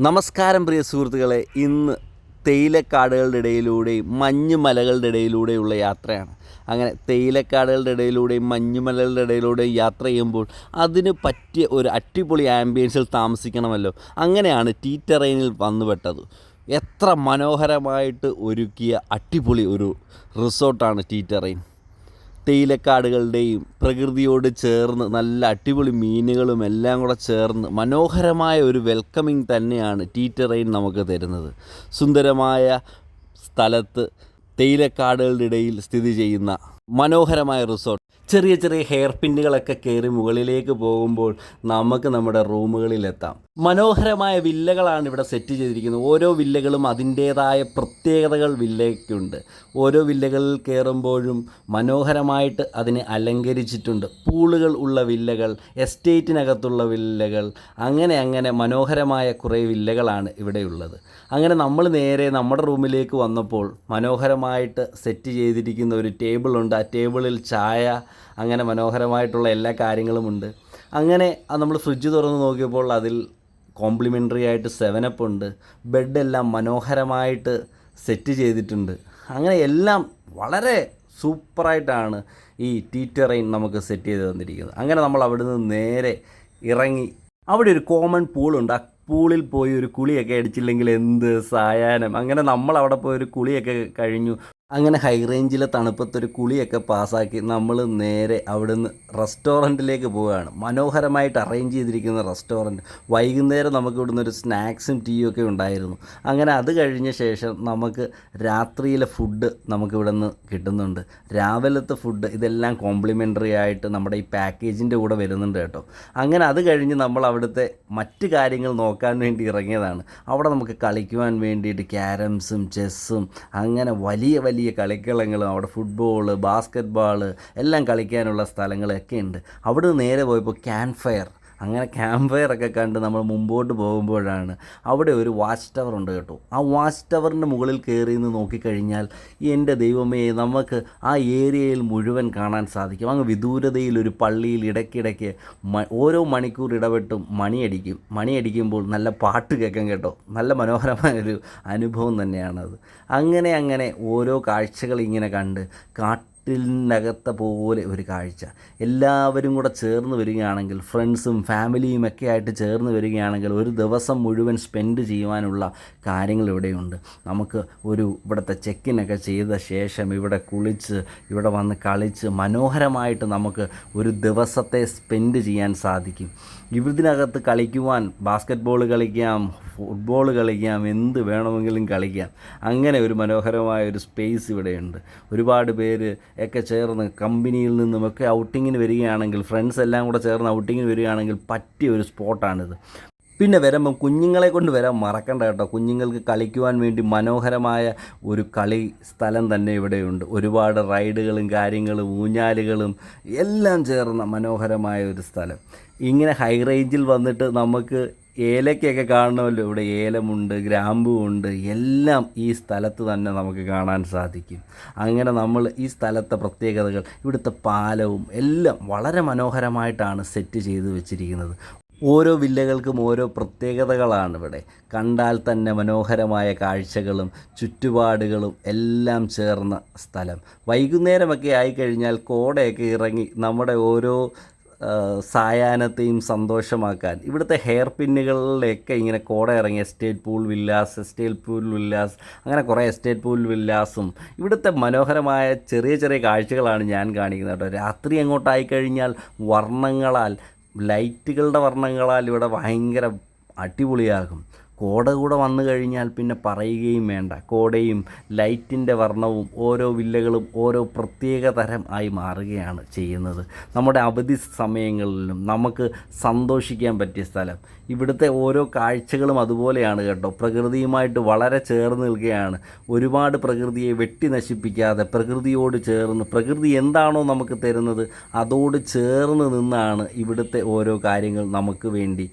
നമസ്കാരം പ്രിയ സുഹൃത്തുക്കളെ. ഇന്ന് തേയിലക്കാടുകളുടെ ഇടയിലൂടെയും മഞ്ഞുമലകളുടെ ഇടയിലൂടെയുള്ള യാത്രയാണ്. അങ്ങനെ തേയിലക്കാടുകളുടെ ഇടയിലൂടെയും മഞ്ഞുമലകളുടെ ഇടയിലൂടെയും യാത്ര ചെയ്യുമ്പോൾ അതിന് പറ്റിയ ഒരു അടിപൊളി ആംബിയൻസിൽ താമസിക്കണമല്ലോ. അങ്ങനെയാണ് ടീ ടെറൈനിൽ വന്നുപെട്ടത്. എത്ര മനോഹരമായിട്ട് ഒരുക്കിയ അടിപൊളി ഒരു റിസോർട്ടാണ് ടീ ടെറൈൻ. തേയിലക്കാടുകളുടെയും പ്രകൃതിയോട് ചേർന്ന് നല്ല അടിപൊളി മീനുകളും എല്ലാം കൂടെ ചേർന്ന് മനോഹരമായ ഒരു വെൽക്കമിങ് തന്നെയാണ് ടീറ്ററൈൻ നമുക്ക് തരുന്നത്. സുന്ദരമായ സ്ഥലത്ത് തേയിലക്കാടുകളുടെ ഇടയിൽ സ്ഥിതി ചെയ്യുന്ന മനോഹരമായ റിസോർട്ട് ചെറിയ ചെറിയ ഹെയർ പിന്നുകളൊക്കെ കയറി മുകളിലേക്ക് പോകുമ്പോൾ നമുക്ക് നമ്മുടെ റൂമുകളിലെത്താം. മനോഹരമായ വില്ലകളാണ് ഇവിടെ സെറ്റ് ചെയ്തിരിക്കുന്നത്. ഓരോ വില്ലകളും അതിന്റേതായ പ്രത്യേകതകൾ വില്ലയ്ക്കുണ്ട്. ഓരോ വില്ലകളിൽ കയറുമ്പോഴും മനോഹരമായിട്ട് അതിനെ അലങ്കരിച്ചിട്ടുണ്ട്. പൂളുകൾ ഉള്ള വില്ലകൾ എസ്റ്റേറ്റിനകത്തുള്ള വില്ലകൾ അങ്ങനെ അങ്ങനെ മനോഹരമായ കുറേ വില്ലകളാണ് ഇവിടെയുള്ളത്. അങ്ങനെ നമ്മൾ നേരെ നമ്മുടെ റൂമിലേക്ക് വന്നപ്പോൾ മനോഹരമായിട്ട് സെറ്റ് ചെയ്തിരിക്കുന്ന ഒരു ടേബിളുണ്ട് ആ ടേബിളിൽ ചായ അങ്ങനെ മനോഹരമായിട്ടുള്ള എല്ലാ കാര്യങ്ങളുമുണ്ട് അങ്ങനെ നമ്മൾ ഫ്രിഡ്ജ് തുറന്ന് നോക്കിയപ്പോൾ അതിൽ കോംപ്ലിമെന്ററി ആയിട്ട് സെവനപ്പ് ഉണ്ട്. ബെഡെല്ലാം മനോഹരമായിട്ട് സെറ്റ് ചെയ്തിട്ടുണ്ട്. അങ്ങനെ എല്ലാം വളരെ സൂപ്പറായിട്ടാണ് ഈ ടീറ്ററൈൻ നമുക്ക് സെറ്റ് ചെയ്ത് തന്നിരിക്കുന്നത്. അങ്ങനെ നമ്മൾ അവിടെ നിന്ന് നേരെ ഇറങ്ങി. അവിടെ ഒരു കോമൺ പൂളുണ്ട് ആ പൂളിൽ പോയി ഒരു കുളിയൊക്കെ അടിച്ചില്ലെങ്കിൽ എന്ത് സായാഹ്നം. അങ്ങനെ നമ്മൾ അവിടെ പോയി ഒരു കുളിയൊക്കെ കഴിഞ്ഞു. അങ്ങനെ ഹൈ റേഞ്ചിലെ തണുപ്പത്തൊരു കുളിയൊക്കെ പാസ്സാക്കി നമ്മൾ നേരെ അവിടുന്ന് റെസ്റ്റോറന്റിലേക്ക് പോവുകയാണ്. മനോഹരമായിട്ട് അറേഞ്ച് ചെയ്തിരിക്കുന്ന റെസ്റ്റോറന്റ് വൈകുന്നേരം നമുക്ക് ഇവിടുന്ന് ഒരു സ്നാക്സും ടീയും ഒക്കെ ഉണ്ടായിരുന്നു. അങ്ങനെ അത് കഴിഞ്ഞ ശേഷം നമുക്ക് രാത്രിയിലെ ഫുഡ് നമുക്ക് ഇവിടെ നിന്ന് കിട്ടുന്നുണ്ട്. രാവിലത്തെ ഫുഡ് ഇതെല്ലാം കോംപ്ലിമെന്ററി ആയിട്ട് നമ്മുടെ ഈ പാക്കേജിന്റെ കൂടെ വരുന്നുണ്ട് കേട്ടോ. അങ്ങനെ അത് കഴിഞ്ഞ് നമ്മൾ അവിടുത്തെ മറ്റ് കാര്യങ്ങൾ നോക്കാൻ വേണ്ടി ഇറങ്ങിയതാണ്. അവിടെ നമുക്ക് കളിക്കുവാൻ വേണ്ടിയിട്ട് ക്യാരംസും ചെസ്സും അങ്ങനെ വലിയ വലിയ കളിക്കളങ്ങളും അവിടെ ഫുട്ബോൾ ബാസ്ക്കറ്റ് എല്ലാം കളിക്കാനുള്ള സ്ഥലങ്ങളൊക്കെ ഉണ്ട്. അവിടെ നേരെ പോയപ്പോൾ ക്യാൻ ഫയർ അങ്ങനെ ക്യാമ്പ് ഫയർ ഒക്കെ കണ്ട് നമ്മൾ മുമ്പോട്ട് പോകുമ്പോഴാണ് അവിടെ ഒരു വാച്ച് ടവർ ഉണ്ട് കേട്ടോ. ആ വാച്ച് ടവറിന്റെ മുകളിൽ കയറി നിന്ന് നോക്കിക്കഴിഞ്ഞാൽ എന്റെ ദൈവമേ നമുക്ക് ആ ഏരിയയിൽ മുഴുവൻ കാണാൻ സാധിക്കും. അങ്ങ് വിദൂരതയിൽ ഒരു പള്ളിയിൽ ഇടയ്ക്കിടയ്ക്ക് ഓരോ മണിക്കൂർ ഇടപെട്ടും മണിയടിക്കും. മണിയടിക്കുമ്പോൾ നല്ല പാട്ട് കേൾക്കാൻ കേട്ടോ. നല്ല മനോഹരമായൊരു അനുഭവം തന്നെയാണത്. അങ്ങനെ അങ്ങനെ ഓരോ കാഴ്ചകൾ ഇങ്ങനെ കണ്ട് കാട്ട് കാട്ടിനകത്തെ പോലെ ഒരു കാഴ്ച. എല്ലാവരും കൂടെ ചേർന്ന് വരികയാണെങ്കിൽ ഫ്രണ്ട്സും ഫാമിലിയും ഒക്കെ ആയിട്ട് ചേർന്ന് വരികയാണെങ്കിൽ ഒരു ദിവസം മുഴുവൻ സ്പെൻഡ് ചെയ്യുവാനുള്ള കാര്യങ്ങൾ ഇവിടെയുണ്ട്. നമുക്ക് ഒരു ഇവിടുത്തെ ചെക്കിനൊക്കെ ചെയ്ത ശേഷം ഇവിടെ കുളിച്ച് ഇവിടെ വന്ന് കളിച്ച് മനോഹരമായിട്ട് നമുക്ക് ഒരു ദിവസത്തെ സ്പെൻഡ് ചെയ്യാൻ സാധിക്കും. ഇതിനകത്ത് കളിക്കുവാൻ ബാസ്ക്കറ്റ് ബോൾ കളിക്കാം ഫുട്ബോൾ കളിക്കാം എന്ത് വേണമെങ്കിലും കളിക്കാം. അങ്ങനെ ഒരു മനോഹരമായ ഒരു സ്പേസ് ഇവിടെയുണ്ട്. ഒരുപാട് പേര് ഒക്കെ ചേർന്ന് കമ്പനിയിൽ നിന്നുമൊക്കെ ഔട്ടിങ്ങിന് വരികയാണെങ്കിൽ ഫ്രണ്ട്സ് എല്ലാം കൂടെ ചേർന്ന് ഔട്ടിങ്ങിന് വരികയാണെങ്കിൽ പറ്റിയ ഒരു സ്പോട്ടാണിത്. പിന്നെ വരുമ്പം കുഞ്ഞുങ്ങളെ കൊണ്ട് വരാൻ മറക്കണ്ട കേട്ടോ. കുഞ്ഞുങ്ങൾക്ക് കളിക്കുവാൻ വേണ്ടി മനോഹരമായ ഒരു കളി സ്ഥലം തന്നെ ഇവിടെയുണ്ട്. ഒരുപാട് റൈഡുകളും കാര്യങ്ങളും ഊഞ്ഞാലുകളും എല്ലാം ചേർന്ന മനോഹരമായ ഒരു സ്ഥലം. ഇങ്ങനെ ഹൈ റേഞ്ചിൽ വന്നിട്ട് നമുക്ക് ഏലക്കൊക്കെ കാണണമല്ലോ. ഇവിടെ ഏലമുണ്ട് ഗ്രാമ്പുമുണ്ട് എല്ലാം ഈ സ്ഥലത്ത് തന്നെ നമുക്ക് കാണാൻ സാധിക്കും. അങ്ങനെ നമ്മൾ ഈ സ്ഥലത്തെ പ്രത്യേകതകൾ ഇവിടുത്തെ പാലവും എല്ലാം വളരെ മനോഹരമായിട്ടാണ് സെറ്റ് ചെയ്ത് വെച്ചിരിക്കുന്നത്. ഓരോ വില്ലകൾക്കും ഓരോ പ്രത്യേകതകളാണ് ഇവിടെ. കണ്ടാൽ തന്നെ മനോഹരമായ കാഴ്ചകളും ചുറ്റുപാടുകളും എല്ലാം ചേർന്ന സ്ഥലം. വൈകുന്നേരമൊക്കെ ആയിക്കഴിഞ്ഞാൽ കോടയൊക്കെ ഇറങ്ങി നമ്മുടെ ഓരോ സായാഹ്നത്തെയും സന്തോഷമാക്കാൻ. ഇവിടുത്തെ ഹെയർ പിന്നുകളിലൊക്കെ ഇങ്ങനെ കോട ഇറങ്ങി estate pool villas estate pool villas അങ്ങനെ കുറേ എസ്റ്റേറ്റ് പൂൾ വില്ലാസും ഇവിടുത്തെ മനോഹരമായ ചെറിയ ചെറിയ കാഴ്ചകളാണ് ഞാൻ കാണിക്കുന്നത് കേട്ടോ. രാത്രി അങ്ങോട്ടായി കഴിഞ്ഞാൽ വർണങ്ങളാൽ ലൈറ്റുകളുടെ വർണങ്ങളാൽ ഇവിടെ ഭയങ്കര അടിപൊളിയാകും. കോട കൂടെ വന്നു കഴിഞ്ഞാൽ പിന്നെ പറയുകയും വേണ്ട. കോടയും ലൈറ്റിന്റെ വർണവും ഓരോ വില്ലകളും ഓരോ പ്രത്യേക തരം ആയി മാറുകയാണ് ചെയ്യുന്നത്. നമ്മുടെ അവധി സമയങ്ങളിലും നമുക്ക് സന്തോഷിക്കാൻ പറ്റിയ സ്ഥലം. ഇവിടുത്തെ ഓരോ കാഴ്ചകളും അതുപോലെയാണ് കേട്ടോ. പ്രകൃതിയുമായിട്ട് വളരെ ചേർന്ന് നിൽക്കുകയാണ്. ഒരുപാട് പ്രകൃതിയെ വെട്ടി നശിപ്പിക്കാതെ പ്രകൃതിയോട് ചേർന്ന് പ്രകൃതി എന്താണോ നമുക്ക് തരുന്നത് അതോട് ചേർന്ന് നിന്നാണ് ഇവിടുത്തെ ഓരോ കാര്യങ്ങൾ നമുക്ക് വേണ്ടി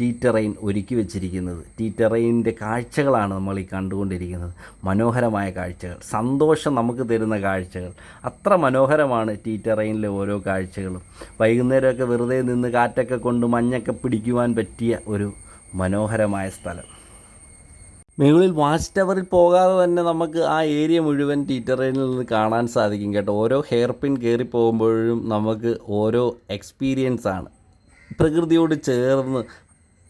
ടീ ടെറൈൻ ഒരുക്കി വെച്ചിരിക്കുന്നത്. ടീ ടെറൈനിന്റെ കാഴ്ചകളാണ് നമ്മൾ ഈ കണ്ടുകൊണ്ടിരിക്കുന്നത്. മനോഹരമായ കാഴ്ചകൾ. സന്തോഷം നമുക്ക് തരുന്ന കാഴ്ചകൾ. അത്ര മനോഹരമാണ് ടീറ്ററൈനിലെ ഓരോ കാഴ്ചകളും. വൈകുന്നേരമൊക്കെ വെറുതെ നിന്ന് കാറ്റൊക്കെ കൊണ്ട് മഞ്ഞൊക്കെ പിടിക്കുവാൻ പറ്റിയ ഒരു മനോഹരമായ സ്ഥലം. മുകളിൽ വാച്ച് ടവറിൽ പോകാതെ തന്നെ നമുക്ക് ആ ഏരിയ മുഴുവൻ ടീറ്ററൈനിൽ നിന്ന് കാണാൻ സാധിക്കും കേട്ടോ. ഓരോ ഹെയർ പിൻ കയറി പോകുമ്പോഴും നമുക്ക് ഓരോ എക്സ്പീരിയൻസ് ആണ് പ്രകൃതിയോട് ചേർന്ന്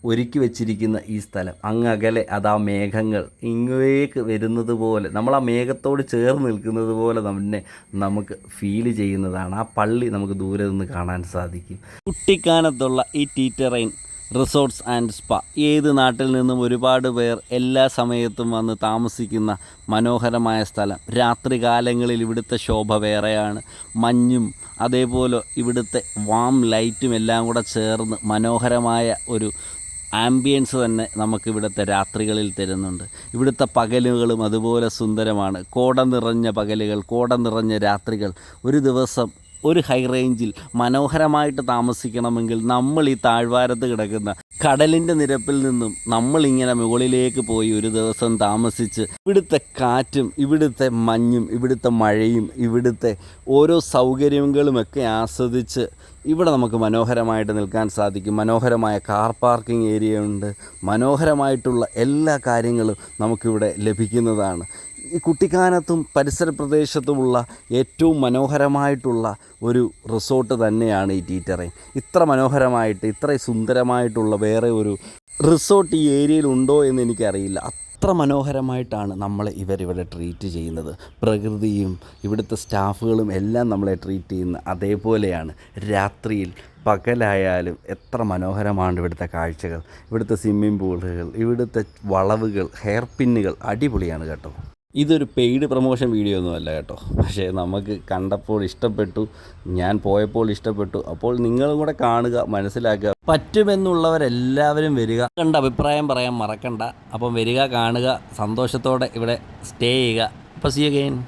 ഒരുക്കി വെച്ചിരിക്കുന്ന ഈ സ്ഥലം. അങ്ങ് അകലെ അതാ മേഘങ്ങൾ. ഇങ്ങേക്ക് വരുന്നത് പോലെ നമ്മൾ ആ മേഘത്തോട് ചേർന്ന് നിൽക്കുന്നത് പോലെ തന്നെ നമുക്ക് ഫീൽ ചെയ്യുന്നതാണ്. ആ പള്ളി നമുക്ക് ദൂരെ നിന്ന് കാണാൻ സാധിക്കും. കുട്ടിക്കാനത്തുള്ള ഈ ടീറ്ററൈൻ റിസോർട്ട്സ് ആൻഡ് സ്പ ഏത് നാട്ടിൽ നിന്നും ഒരുപാട് പേർ എല്ലാ സമയത്തും വന്ന് താമസിക്കുന്ന മനോഹരമായ സ്ഥലം. രാത്രികാലങ്ങളിൽ ഇവിടുത്തെ ശോഭ വേറെയാണ്. മഞ്ഞും അതേപോലെ ഇവിടുത്തെ വാം ലൈറ്റും എല്ലാം കൂടെ ചേർന്ന് മനോഹരമായ ഒരു ആംബിയൻസ് തന്നെ നമുക്കിവിടുത്തെ രാത്രികളിൽ തരുന്നുണ്ട്. ഇവിടുത്തെ പകലുകളും അതുപോലെ സുന്ദരമാണ്. കോട നിറഞ്ഞ പകലുകൾ കോട നിറഞ്ഞ രാത്രികൾ. ഒരു ദിവസം ഒരു ഹൈ റേഞ്ചിൽ മനോഹരമായിട്ട് താമസിക്കണമെങ്കിൽ നമ്മൾ ഈ താഴ്വാരത്ത് കിടക്കുന്ന കടലിന്റെ നിരപ്പിൽ നിന്നും നമ്മളിങ്ങനെ മുകളിലേക്ക് പോയി ഒരു ദിവസം താമസിച്ച് ഇവിടുത്തെ കാറ്റും ഇവിടുത്തെ മഞ്ഞും ഇവിടുത്തെ മഴയും ഇവിടുത്തെ ഓരോ സൗകര്യങ്ങളുമൊക്കെ ആസ്വദിച്ച് ഇവിടെ നമുക്ക് മനോഹരമായിട്ട് നിൽക്കാൻ സാധിക്കും. മനോഹരമായ കാർ പാർക്കിംഗ് ഏരിയ ഉണ്ട്. മനോഹരമായിട്ടുള്ള എല്ലാ കാര്യങ്ങളും നമുക്കിവിടെ ലഭിക്കുന്നതാണ്. ഈ കുട്ടിക്കാനത്തും പരിസര പ്രദേശത്തുമുള്ള ഏറ്റവും മനോഹരമായിട്ടുള്ള ഒരു റിസോർട്ട് തന്നെയാണ് ഈ ടീറ്ററൈൻ ഇത്ര മനോഹരമായിട്ട് ഇത്ര സുന്ദരമായിട്ടുള്ള വേറെ ഒരു റിസോർട്ട് ഈ ഏരിയയിൽ ഉണ്ടോ എന്ന് എനിക്കറിയില്ല. അത്ര മനോഹരമായിട്ടാണ് നമ്മളെ ഇവരിവിടെ ട്രീറ്റ് ചെയ്യുന്നത്. പ്രകൃതിയും ഇവിടുത്തെ സ്റ്റാഫുകളും എല്ലാം നമ്മളെ ട്രീറ്റ് ചെയ്യുന്ന അതേപോലെയാണ്. രാത്രിയിൽ പകലായാലും എത്ര മനോഹരമാണ് ഇവിടുത്തെ കാഴ്ചകൾ. ഇവിടുത്തെ സ്വിമ്മിംഗ് പൂളുകൾ ഇവിടുത്തെ വളവുകൾ ഹെയർ പിന്നുകൾ അടിപൊളിയാണ് കേട്ടോ. ഇതൊരു പെയ്ഡ് പ്രൊമോഷൻ വീഡിയോ ഒന്നുമല്ല കേട്ടോ. പക്ഷേ നമുക്ക് കണ്ടപ്പോൾ ഇഷ്ടപ്പെട്ടു ഞാൻ പോയപ്പോൾ ഇഷ്ടപ്പെട്ടു. അപ്പോൾ നിങ്ങളും കൂടെ കാണുക മനസ്സിലാക്കുക. പറ്റുമെന്നുള്ളവരെല്ലാവരും വരിക. കണ്ട അഭിപ്രായം പറയാൻ മറക്കണ്ട. അപ്പം വരിക കാണുക സന്തോഷത്തോടെ ഇവിടെ സ്റ്റേ ചെയ്യുക. അപ്പോൾ സി അഗെയിൻ